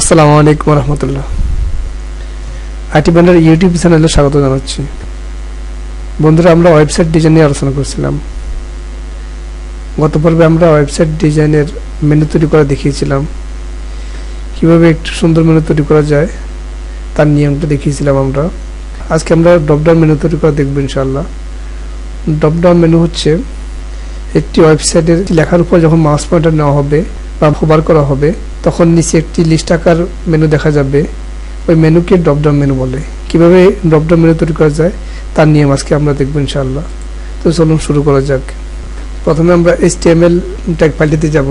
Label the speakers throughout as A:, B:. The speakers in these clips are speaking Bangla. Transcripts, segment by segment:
A: আসসালামু আলাইকুম রহমতুল্লাহ। আইটি ব্যান্ডের ইউটিউব চ্যানেলে স্বাগত জানাচ্ছি। বন্ধুরা, আমরা ওয়েবসাইট ডিজাইন নিয়ে আলোচনা করছিলাম। গত পর্বে আমরা ওয়েবসাইট ডিজাইনের মেনু তৈরি করা দেখিয়েছিলাম। কীভাবে একটু সুন্দর মেনু তৈরি করা যায়, তার নিয়মটা দেখিয়েছিলাম আমরা। আজকে আমরা ড্রপডাউন মেনু তৈরি করা দেখব ইনশাল্লাহ ড্রপডাউন মেনু হচ্ছে, একটি ওয়েবসাইটের লেখার উপর যখন মাউস পয়েন্টার নেওয়া হবে বা হোবার করা হবে, তখন নিচে একটি লিস্ট আকার মেনু দেখা যাবে। ওই মেনুকে ড্রপডাউন মেনু বলে। কীভাবে ড্রপডাউন মেনু তৈরি করা যায়, তার নিয়ম আজকে আমরা দেখব ইনশাআল্লাহ। তো চলুন শুরু করা যাক। প্রথমে আমরা টিএমএল ট্যাগ ফাইলটিতে যাব।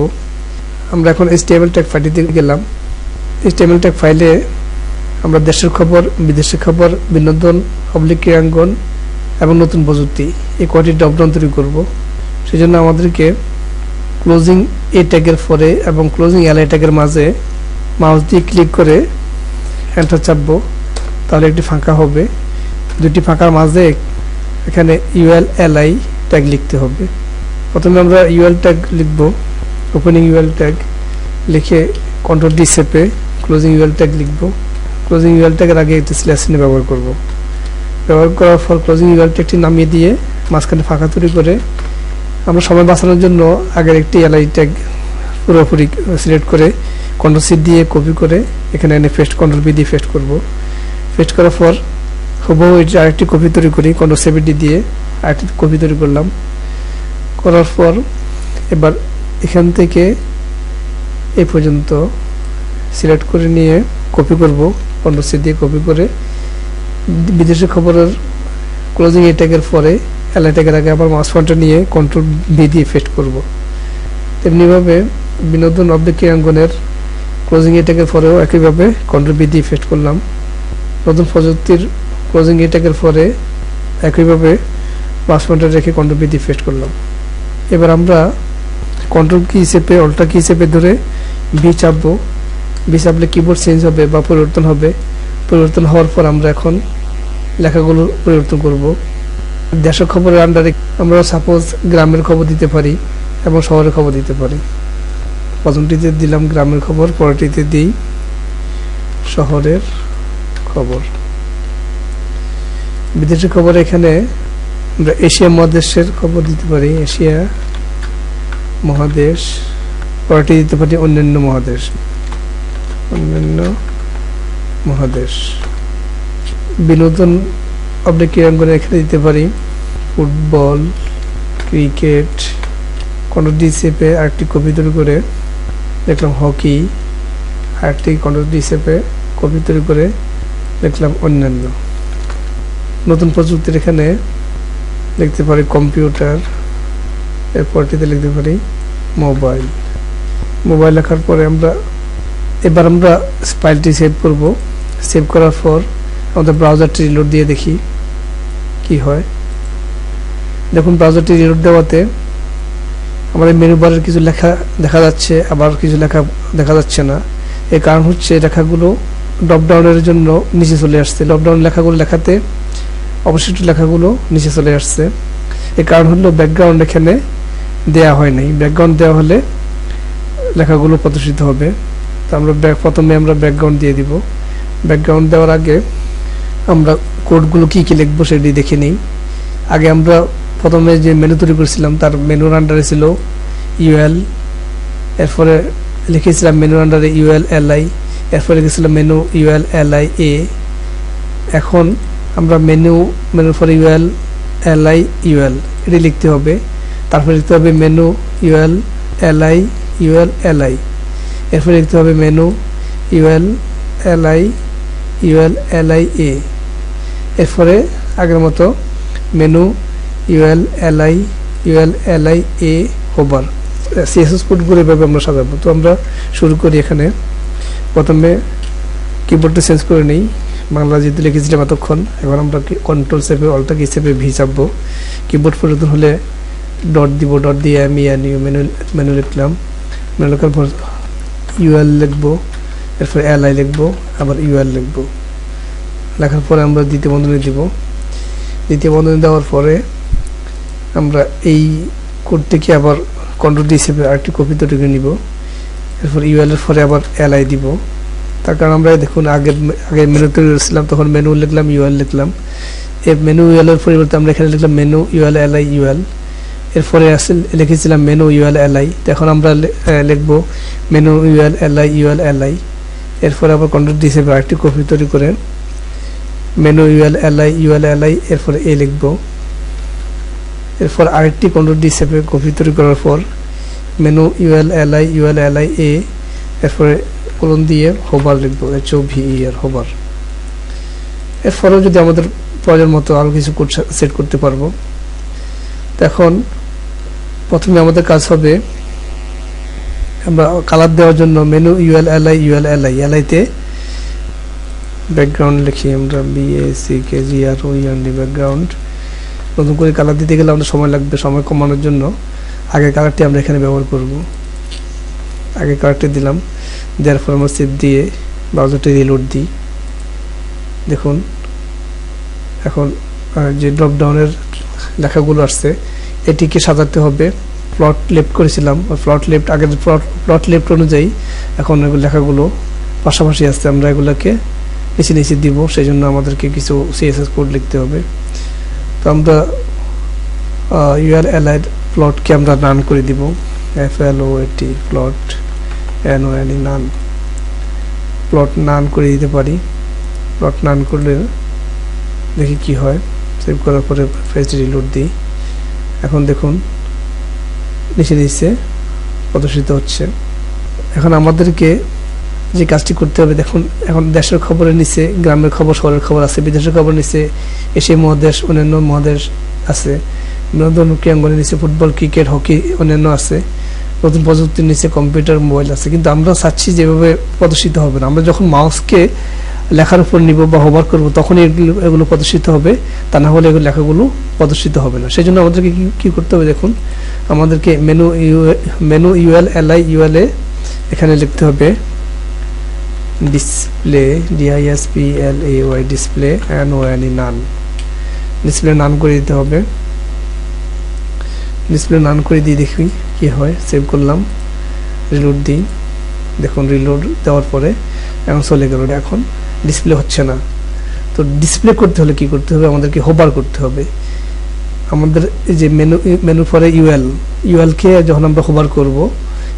A: আমরা এখন এইচ টিএমএল ট্যাগ ফাইলটিতে গেলাম। টিএমএল ট্যাগ ফাইলে আমরা দেশের খবর, বিদেশের খবর, বিনোদন অবলিক ক্রীড়াঙ্গন এবং নতুন প্রযুক্তি এই কয়টি ড্রপডাউন তৈরি করব। সেই জন্য আমাদেরকে ক্লোজিং এ ট্যাগের পরে এবং ক্লোজিং এল ট্যাগের মাঝে মাউস দিয়ে ক্লিক করে এন্টার চাপবো, তাহলে একটি ফাঁকা হবে। দুটি ফাঁকার মাঝে এখানে ইউএল এল আই ট্যাগ লিখতে হবে। প্রথমে আমরা ইউএল ট্যাগ লিখব ওপেনিং ইউএল ট্যাগ লিখে কন্ট্রোল ডি সেপে ক্লোজিং ইউএল ট্যাগ লিখব। ক্লোজিং ইউএল ট্যাগের আগে একটি স্ল্যাশ চিহ্ন ব্যবহার করব। ব্যবহার করার পর ক্লোজিং ইউএল ট্যাগটি নামিয়ে দিয়ে মাঝখানে ফাঁকা তৈরি করে আমরা সময় বাঁচানোর জন্য আগের একটি এলআই ট্যাগ পুরোপুরি সিলেক্ট করে কন্ট্রোল সি দিয়ে কপি করে এখানে এনে ফেস্ট কন্ট্রোল বি দিয়ে ফেস্ট করব। ফেস্ট করার পর হুবহু এটি আরেকটি কপি তৈরি করি কন্ট্রোল সেভেন্টি দিয়ে আরেকটি কপি তৈরি করলাম। করার পর এবার এখান থেকে এ পর্যন্ত সিলেক্ট করে নিয়ে কপি করব কন্ট্রোল সি দিয়ে কপি করে। বিদেশি খবরের ক্লোজিং এ ট্যাগের পরে ট্যাগের আগে আবার মাউস পয়েন্টার নিয়ে কন্ট্রোল বি দিয়ে ফেস্ট করব। তেমনিভাবে বিনোদন অবলিক ক্রীড়াঙ্গনের ক্লোজিং এ ট্যাগের পরেও একইভাবে কন্ট্রোল বি দিয়ে ফেস্ট করলাম। নতুন প্রযুক্তির ক্লোজিং এ ট্যাগের পরে একইভাবে মাউস পয়েন্টার রেখে কন্ট্রোল বি দিয়ে ফেস্ট করলাম। এবার আমরা কন্ট্রোল কি হিসেবে অল্টা কি হিসেবে ধরে বি চাপবো। বি চাপলে কিবোর্ড চেঞ্জ হবে বা পরিবর্তন হবে। পরিবর্তন হওয়ার পর আমরা এখন লেখাগুলো পরিবর্তন করব। দেশের খবরের আন্ডারে আমরা সাপোজ গ্রামের খবর দিতে পারি এবং শহরের খবর দিতে পারি। প্রথমটিতে দিলাম গ্রামের খবর, পরেরটিতে দিই শহরের খবর। বিদেশি খবর এখানে আমরা এশিয়া মহাদেশের খবর দিতে পারি, এশিয়া মহাদেশ। পরেরটি দিতে পারি অন্যান্য মহাদেশ। অন্যান্য মহাদেশ। বিনোদন আপনি ক্রীড়াঙ্গনে এখানে দিতে পারি। ফুটবল, ক্রিকেট কন্ট্রোল ডি শেপে আরেকটি কপি তৈরি করে দেখলাম, হকি, আরেকটি কন্ট্রোল ডি শেপে কপি তৈরি করে দেখলাম, অন্যান্য। নতুন প্রযুক্তির এখানে দেখতে পারি কম্পিউটার, এরপরটিতে লিখতে পারি মোবাইল। মোবাইল লেখার পরে আমরা, এবার আমরা ফাইলটি সেভ করব। সেভ করার পর আমাদের ব্রাউজারটি রিলোড দিয়ে দেখি কি হয়। দেখুন ব্রাউজারটি রিলোড দেওয়াতে আমাদের মেনু বারের কিছু লেখা দেখা যাচ্ছে, আবার কিছু লেখা দেখা যাচ্ছে না। এর কারণ হচ্ছে লেখাগুলো ড্রপডাউনের জন্য নিচে চলে আসছে। ড্রপডাউন লেখাগুলো লেখাতে অবশিষ্ট লেখাগুলো নিচে চলে আসছে। এর কারণ হলো ব্যাকগ্রাউন্ড এখানে দেয়া হয় নাই। ব্যাকগ্রাউন্ড দেওয়া হলে লেখাগুলো প্রদর্শিত হবে। তো আমরা প্রথমে আমরা ব্যাকগ্রাউন্ড দিয়ে দিব। ব্যাকগ্রাউন্ড দেওয়ার আগে আমরা কোডগুলো কী কী লিখব সেটি দেখে নিই। আগে আমরা প্রথমে যে মেনু তৈরি করেছিলাম, তার মেনুর আন্ডারে ছিল ইউএল এরপরে লিখেছিলাম মেনুর আন্ডারে ইউএল এলআই এরপরে লিখেছিলাম মেনু ইউএল এলআই এ এখন আমরা মেনু মেনুর পরে ইউএল এলআই ইউএল এটি লিখতে হবে। তারপরে লিখতে হবে menu UL LI UL LI এরপরে লিখতে হবে menu UL LI UL LI A. এরপরে আগের মতো menu UL LI UL LI A hover CSS কোডগুলো এভাবে আমরা সাজাবো। তো আমরা শুরু করি এখানে। প্রথমে কিবোর্ডটা চেঞ্জ করে নিই। বাংলা যেহেতু লিখেছিলাম এতক্ষণ, এখন আমরা কন্ট্রোল সেপে অল্টা কি সেপে ভি চাপবো। কিবোর্ড পরিবর্তন হলে ডট দিব ডট দিয়ে আমি মেনু মেনু লিখলাম। মেনু লেখার পর ইউএল লিখব। এরপর এল আই লিখব, আবার ইউ ইউএল লিখব। লেখার পরে আমরা দ্বিতীয় বন্ধনী দিব। দ্বিতীয় বন্ধনী দেওয়ার পরে আমরা এই কোডটিকে আবার কন্ট্রোল ডি হিসেবে আরেকটি কপি তৈরি নিব। এরপর ইউএল এর পরে আবার এল আই দিব। তার কারণ আমরা দেখুন আগের আগে মেনু তৈরি করেছিলাম তখন মেনু লিখলাম ইউএল লিখলাম। এই মেনু ইউএল এর পরিবর্তে আমরা এখানে লিখলাম menu UL L I UL এরপরে আসে লিখেছিলাম মেনু ইউএল এল আই এখন আমরা লিখব menu UL L I UL L I এরপরে আবার কন্ট্রোল ডি হিসেবে আরেকটি কপি তৈরি করে menu UL L I UL L I এরপরে এ লিখব। এরপর আরেকটি কন্ট্রোল ডি হিসেবে কপি তৈরি করার পর menu UL L I UL L I এ এরপরে কোলন দিয়ে হোবার লিখব এইচ ও ভি এর হোবার এরপরেও যদি আমাদের প্রয়োজন মতো আরও কিছু সেট করতে পারব। এখন প্রথমে আমাদের কাজ হবে কালার দেওয়ার জন্য menu UL L I UL L I L আইতে ব্যাকগ্রাউন্ড লিখি আমরা B A C K R O Ian background নতুন করে কালার দিতে গেলে আমাদের সময় লাগবে, সময় কমানোর জন্য। আগে কালারটি আমরা এখানে ব্যবহার করব। আগে কালারটি দিলাম। দেওয়ার পর আমরা দিয়ে ব্রাউজারটি রিলোড দিই। দেখুন, এখন যে ড্রপ ডাউনের লেখাগুলো আসছে, এটিকে সাজাতে হবে। প্লট লেফট করেছিলাম, ওই প্লট লেফট আগের প্লট প্লট লেফট অনুযায়ী এখন এগুলো লেখাগুলো পাশাপাশি আসছে আমরা এগুলোকে নিচে নিচে দিব সেই জন্য আমাদেরকে কিছু সিএসএস কোড লিখতে হবে। তো আমরা ইউআর অ্যালাইড প্লটকে আমরা রান করে দিব। F L O A T float N O N none float none করে দিতে পারি। প্লট নান করলে দেখি কি হয়। সেভ করার পরে ফেজ রিলোড দিই। এখন দেখুন নিচে নিচে প্রদর্শিত হচ্ছে। এখন আমাদেরকে যে কাজটি করতে হবে, দেখুন, এখন দেশের খবরের নিচে, গ্রামের খবর, শহরের খবর আছে, বিদেশের খবর নিচে, এশিয়া মহাদেশ, অন্যান্য মহাদেশ আছে। বিনোদন ক্রীড়াঙ্গনের নিচে ফুটবল, ক্রিকেট, হকি অন্যান্য আছে। নতুন প্রযুক্তির নিচে কম্পিউটার, মোবাইল আছে। কিন্তু আমরা চাচ্ছি যেভাবে প্রদর্শিত হবে না। আমরা যখন মাউসকে লেখার উপর নিব বা হোভার করব তখন এগুলো এগুলো প্রদর্শিত হবে। তা না হলে এগুলো লেখাগুলো প্রদর্শিত হবে না। সেই জন্য আমাদেরকে কি করতে হবে দেখুন, আমাদেরকে menu U menu UL L I UL এ এখানে লিখতে হবে display DISP L A Y display N O N E none display none করে দিতে হবে। ডিসপ্লে নান করে দিয়ে দেখি কি হয়। সেভ করলাম। রিলোড দিই। দেখুন রিলোড দেওয়ার পরে এখন চলে গেল। এখন ডিসপ্লে হচ্ছে না। তো ডিসপ্লে করতে হলে কি করতে হবে? আমাদেরকে হোবার করতে হবে। আমাদের এই যে মেনু মেনু পরে ইউএল ইউএলকে যখন আমরা হোবার করব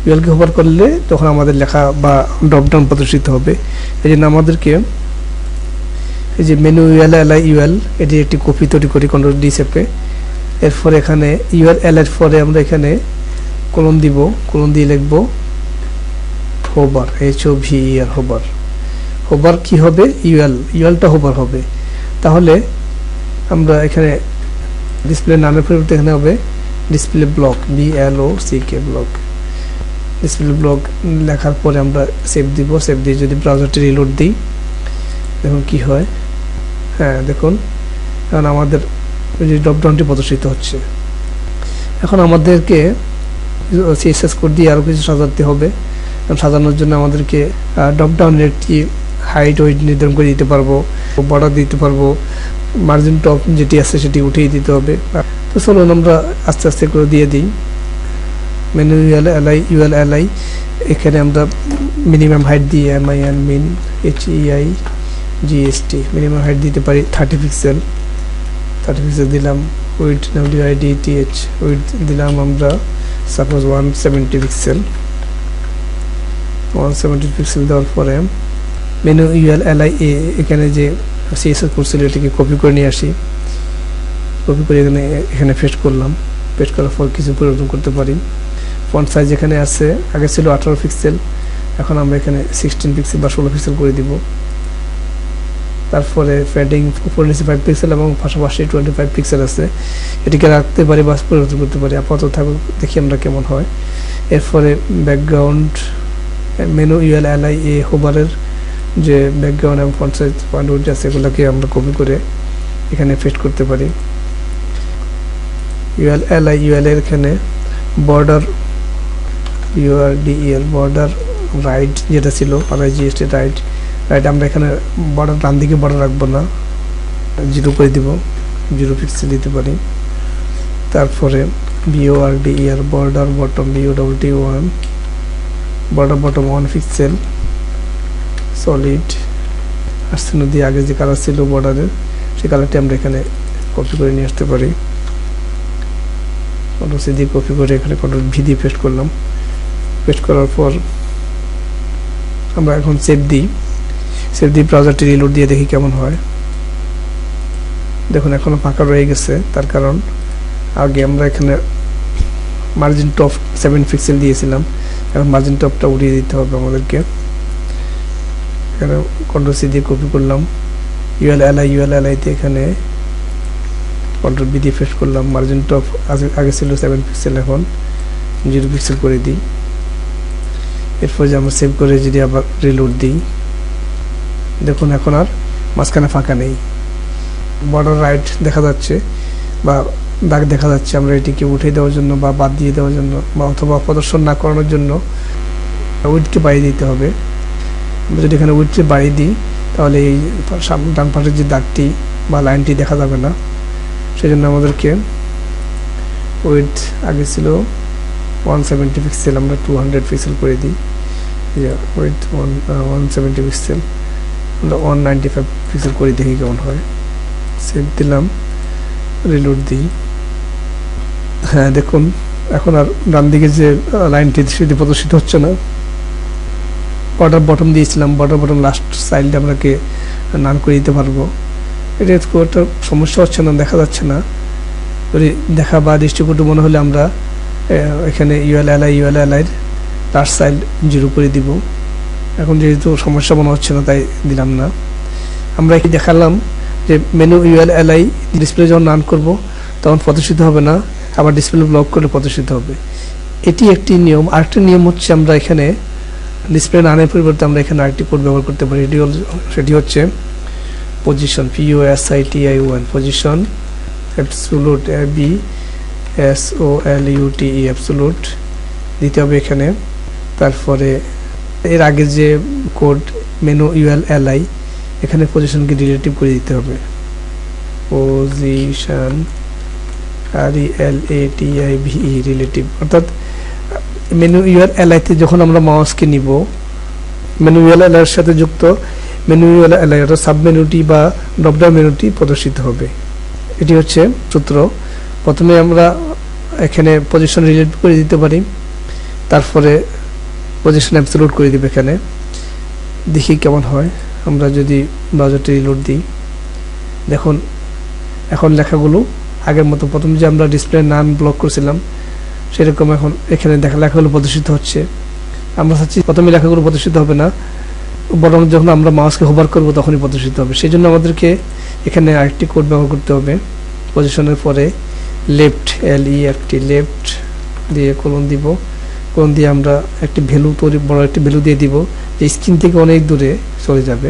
A: ইউএলকে হোবার করলে তখন আমাদের লেখা বা ড্রপডাউন প্রদর্শিত হবে। এই জন্য আমাদেরকে এই যে মেনু ইউএল এল ইউএল এটি একটি কপি তৈরি করি কন্ট্রোল ডি চেপে এরপর এখানে ইউএল এল এর পরে আমরা এখানে কলম দিব। কলম দিয়ে লিখব hover H O V R hover hover কি হবে? ইউএল ইউএলটা হোবার হবে। তাহলে আমরা এখানে ডিসপ্লে নামের পরিবর্তে এখানে হবে display block B L O C K block display block লেখার পরে আমরা সেভ দিব। সেভ দিয়ে যদি ব্রাউজারটি রিলোড দিই, দেখুন কি হয়। হ্যাঁ দেখুন। এখন আমাদের যে ড্রপডাউনটি প্রদর্শিত হচ্ছে। এখন আমাদেরকে সিএসএস কোড দিয়ে আরও কিছু সাজাতে হবে। সাজানোর জন্য আমাদেরকে ড্রপডাউনের একটি হাইট ওয়েট নির্ধারণ করে দিতে পারব বর্ডার দিতে পারব মার্জিন টপ যেটি আছে সেটি উঠিয়ে দিতে হবে। তো চলুন আমরা আস্তে আস্তে করে দিয়ে দিই। Menu UL LI UL LI এখানে আমরা মিনিমাম হাইট দিয়ে M I N min H EI GHT minimum height দিতে পারি থার্টি পিক্সেল থার্টি পিক্সেল দিলাম width W I D T H width দিলাম আমরা suppose one seventy pixel one seventy pixel দেওয়ার পরে মেনু ইউএল এলআই এ এখানে যে সিএসএস করছিল এটিকে কপি করে নিয়ে আসি। কপি করে এখানে এখানে পেস্ট করলাম। পেস্ট করার পর কিছু পরিবর্তন করতে পারি। ফন্ট সাইজ এখানে আছে, আগে ছিল আঠারো পিক্সেল এখন আমরা এখানে সিক্সটিন পিক্সেল বা ষোলো পিক্সেল করে দিব। তারপরে প্যাডিং উপর নিচে ফাইভ পিক্সেল এবং পাশাপাশি টোয়েন্টি ফাইভ পিক্সেল আছে। এটিকে রাখতে পারি বা পরিবর্তন করতে পারি। আপাতত থাকুক দেখি আমরা কেমন হয়। এরপরে ব্যাকগ্রাউন্ড মেনু ইউএল এলআই এ হোবারের যে ব্যাকগ্রাউন্ড এবং ফন্ট সাইজ পয়েন্ট উঠে আছে আমরা কপি করে এখানে পেস্ট করতে পারি। ইউএল এলআই ইউএল এর এখানে বর্ডার ইউআরডিএল বর্ডার রাইট যেটা ছিল আর জিএসটি রাইট রাইট আমরা এখানে বর্ডার ডান দিকে বর্ডার রাখব না। জিরো করে দিব জিরো পিক্সেল দিতে পারি। তারপরে বিওআরডিএর border bottom BO double T one border bottom one pixel solid আসছে নদী, আগে যে কালার ছিল বর্ডারের সেই কালারটি আমরা এখানে কপি করে নিয়ে আসতে পারি। কন্ট্রোল সি দিয়ে কপি করে এখানে কন্ট্রোল ভি দিয়ে পেস্ট করলাম। পেস্ট করার পর আমরা এখন সেভ দিই। সেভ দিয়ে ব্রাউজারটি রিলোড দিয়ে দেখি কেমন হয়। দেখুন এখনও ফাঁকা রয়ে গেছে, তার কারণ আগে আমরা এখানে মার্জিন টপ সেভেন পিক্সেল দিয়েছিলাম। এখন মার্জিন টপটা উড়িয়ে দিতে হবে আমাদেরকে। এখানে কন্ট্রোল সি দিয়ে কপি করলাম। ইউএল এলআই ইউএল এলআইতে এখানে কন্ট্রোল বি দিয়ে পেস্ট করলাম। মার্জিন টপ আগে ছিল সেভেন পিক্সেল এখন জিরো পিক্সেল করে দিই। এরপর যে আমরা সেভ করে যদি আবার রিলোড দিই, দেখুন এখন আর মাঝখানে ফাঁকা নেই। বর্ডার রাইট দেখা যাচ্ছে বা দাগ দেখা যাচ্ছে। আমরা এটিকে উঠে দেওয়ার জন্য বা বাদ দিয়ে দেওয়ার জন্য বা অথবা প্রদর্শন না করানোর জন্য উইডকে বাড়িয়ে দিতে হবে। আমরা যদি এখানে উইথকে বাড়িয়ে দিই, তাহলে এই ডান পাশের যে দাগটি বা লাইনটি দেখা যাবে না। সেই জন্য আমাদেরকে উইথ আগে ছিল ওয়ান সেভেন্টি পিক্সেল আমরা টু হান্ড্রেড পিক্সেল করে দিই। Width one one seventy pixel আমরা ওয়ান নাইনটি ফাইভ পিক্সেল করে দেখি কেমন হয়। সেভ দিলাম রিলোড দিই। হ্যাঁ দেখুন, এখন আর ডান দিকে যে লাইনটি, সেটি প্রদর্শিত হচ্ছে না। বর্ডার বটম দিয়েছিলাম বর্ডার বটম লাস্ট সাইডে আপনাকে নান করে দিতে পারব। এটা খুব একটা সমস্যা হচ্ছে না, দেখা যাচ্ছে না। দেখা বা দৃষ্টিকটু মনে হলে আমরা এখানে ইউএল এলআই ইউএল এলআইয়ের লাস্ট সাইড জিরো করে দিব। এখন যেহেতু সমস্যা মনে হচ্ছে না, তাই দিলাম না। আমরা কি দেখালাম যে মেনু ইউএল এলআই ডিসপ্লে যখন রান করব, তখন প্রদর্শিত হবে না, আবার ডিসপ্লে ব্লক করলে প্রদর্শিত হবে। এটি একটি নিয়ম। আরেকটি নিয়ম হচ্ছে আমরা এখানে ডিসপ্লে নানের পরিবর্তে আমরা এখানে আরেকটি কোড ব্যবহার করতে পারি। এটি সেটি হচ্ছে position PU S I T I one position absolute B S O L U T E absolute দিতে হবে এখানে। তারপরে এর আগে যে code menu UL L I এখানে পজিশনকে রিলেটিভ করে দিতে হবে। Position R E L A T I V E relative অর্থাৎ মেনু ইউএল এল যখন আমরা মাউসকে নিব মেনু ইউএল সাথে যুক্ত মেনু ইউএল এল অর্থাৎ সাব মেনুটি বা ড্রপডাউন মেনুটি প্রদর্শিত হবে। এটি হচ্ছে সূত্র। প্রথমে আমরা এখানে পজিশন রিলেট করে দিতে পারি। তারপরে পজিশন অ্যাবসোলুট করে দিব এখানে। দেখি কেমন হয়। আমরা যদি ব্রাউজারটি রিলোড দিই। দেখুন, এখন লেখাগুলো আগের মতো। প্রথম যে আমরা ডিসপ্লে নাম ব্লক করছিলাম সেরকম এখন এখানে দেখা লেখাগুলো প্রদর্শিত হচ্ছে। আমরা চাচ্ছি প্রথমে লেখাগুলো প্রদর্শিত হবে না, বরং যখন আমরা মাউসকে হোভার করব তখনই প্রদর্শিত হবে। সেই জন্য আমাদেরকে এখানে আরেকটি কোড ব্যবহার করতে হবে। পজিশনের পরে লেফট এল ই একটি লেফট দিয়ে কোলন দিব। কোলন দিয়ে আমরা একটি ভ্যালু তৈরি বড় একটি ভ্যালু দিয়ে দিব। যে স্ক্রিন থেকে অনেক দূরে চলে যাবে।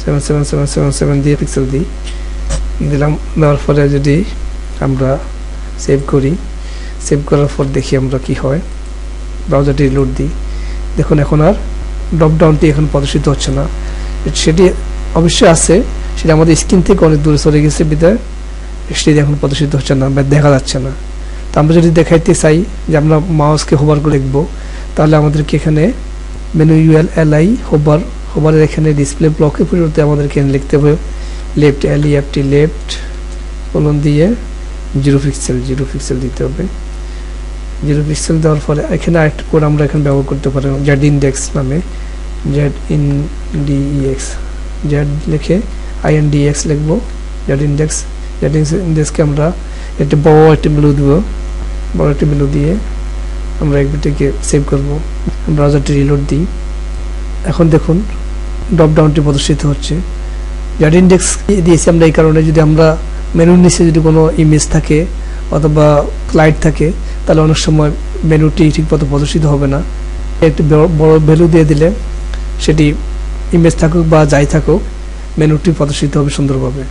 A: Seven seven seven seven seven দিয়ে পিক্সেল দিই। দিলাম, দেওয়ার পরে যদি আমরা সেভ করি সেভ করার পর দেখি আমরা কি হয়। ব্রাউজারটি লোড দিই। দেখুন, এখন আর ড্রপডাউনটি এখন প্রদর্শিত হচ্ছে না। সেটি অবশ্যই আছে। সেটা আমাদের স্ক্রিন থেকে অনেক দূরে চলে গেছে বিদায়। সেটি এখন প্রদর্শিত হচ্ছে না, বা দেখা যাচ্ছে না। তো আমরা যদি দেখাইতে চাই যে আমরা মাউসকে হোবার করে দেখব, তাহলে আমাদেরকে এখানে মেনু ইউএল এলআই হোবার হোবারের এখানে ডিসপ্লে ব্লকের পরিবর্তে আমাদেরকে এখানে লিখতে হবে left L EFT left colon দিয়ে জিরো পিক্সেল জিরো পিক্সেল দিতে হবে। জিরো পিক্সেল দেওয়ার ফলে এখানে আরেকটা কোড আমরা এখানে ব্যবহার করতে পারি জেড ইন্ডেক্স নামে জেড ইন ডিএক্স জেড লিখে আই এন ডিএক্স লিখব জেড ইন্ডেক্স জেড ইন্ডেক্সকে আমরা একটি বড় একটি ভ্যালু দেব, বড় একটি ভ্যালু দিয়ে আমরা একবারটিকে সেভ করব ব্রাউজারটি রিলোড দিই। এখন দেখুন ড্রপ ডাউনটি প্রদর্শিত হচ্ছে। জেড ইন্ডেক্স দিয়েছি আমরা এই কারণে যদি আমরা মেনুর নিচে যদি কোনো ইমেজ থাকে অথবা লাইট থাকে, তাহলে অনেক সময় মেনুটি ঠিকমতো প্রদর্শিত হবে না। একটি বড়- ভ্যালু দিয়ে দিলে সেটি ইমেজ থাকুক বা যাই থাকুক মেনুটি প্রদর্শিত হবে সুন্দরভাবে।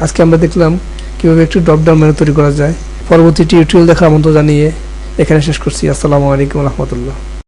A: আজকে আমরা দেখলাম কীভাবে একটি ড্রপডাউন মেনু তৈরি করা যায়। পরবর্তী টিউটোরিয়াল দেখার আমন্ত্রণ জানিয়ে এখানে শেষ করছি। আসসালামু আলাইকুম রহমতুল্লাহ।